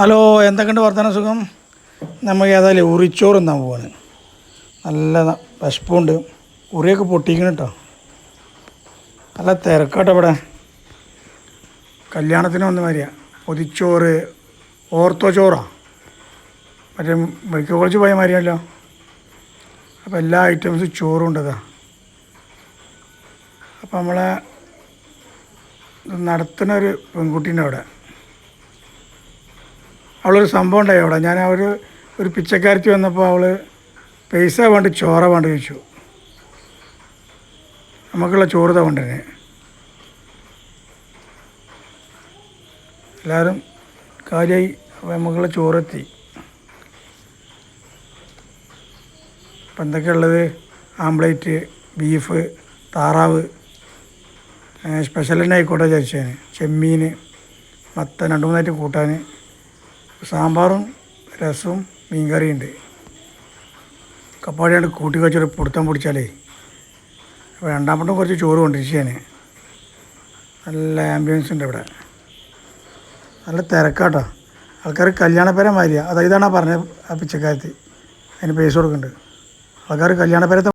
Hello എന്തൊക്കെയുണ്ട് വർത്തമാന സുഖം? നമുക്ക് ഏതായാലും ഉറിച്ചോറ് തിന്നാൻ പോവാണ്. നല്ല വിശപ്പുണ്ട്. ഉറിയൊക്കെ പൊട്ടിക്കണം കേട്ടോ നല്ല തിരക്കാട്ടോ ഇവിടെ. കല്യാണത്തിന് വന്ന മാതിരിയാ. പൊതിച്ചോറ് ഓർത്തോ ചോറാ. മറ്റേ മെഡിക്കൽ കോളേജ് പോയ മാതിരിയല്ലോ. അപ്പോൾ എല്ലാ ഐറ്റംസും ചോറും ഉണ്ടതാ അപ്പോൾ നമ്മളെ നടത്തുന്ന ഒരു പെൺകുട്ടീന്റെ അവിടെ. അവളൊരു സംഭവം ഉണ്ടായി അവിടെ. ഞാൻ അവർ ഒരു പിച്ചക്കാരത്തി വന്നപ്പോൾ അവൾ പൈസ വേണ്ട ചോറ വേണ്ട ചോദിച്ചു. നമുക്കുള്ള ചോറ് തകൊണ്ടേ എല്ലാവരും കാര്യമായി നമുക്കുള്ള ചോറെത്തി. അപ്പം എന്തൊക്കെയുള്ളത് ആംപ്ലേറ്റ് ബീഫ് താറാവ്. സ്പെഷ്യൽ തന്നെ ആയിക്കോട്ടെ വിചാരിച്ചതിന് ചെമ്മീൻ മത്തൻ രണ്ട് മൂന്നായിട്ട് കൂട്ടാൻ സാമ്പാറും രസവും മീൻകറിയും ഉണ്ട് കപ്പാടിയാണ്ട് കൂട്ടി വെച്ചൊരു പൊടുത്തം പൊടിച്ചാലേ അപ്പോൾ രണ്ടാമട്ടും കുറച്ച് ചോറ് കൊണ്ടിരിക്കുകയാണ് നല്ല ആംബിയൻസ് ഉണ്ട് ഇവിടെ. നല്ല തിരക്കാട്ടോ. ആൾക്കാർ കല്യാണപ്പേരെ മാതിരിയാണ് അതാ ഇതാണ് പറഞ്ഞത് ആ പിച്ചക്കാരത്തി. അതിന് പൈസ കൊടുക്കുന്നുണ്ട്. ആൾക്കാർ കല്യാണപ്പേരത്തെ